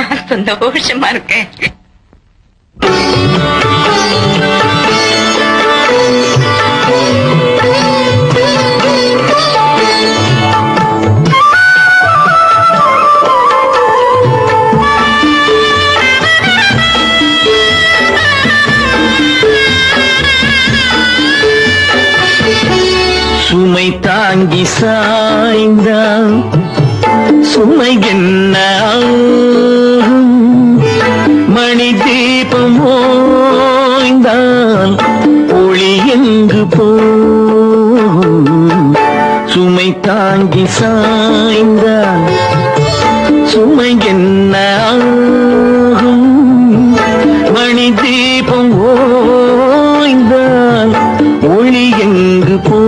நான் சந்தோஷமா இருக்கேன். சுமை தாங்கி சாய்ந்தான் சுமை என்ன போகும். சுமை தாங்கி சாய்ந்தால் சுமை என்ன ஆகும்? மணி தீபம் ஓய்ந்தால் ஒளி எங்கு போ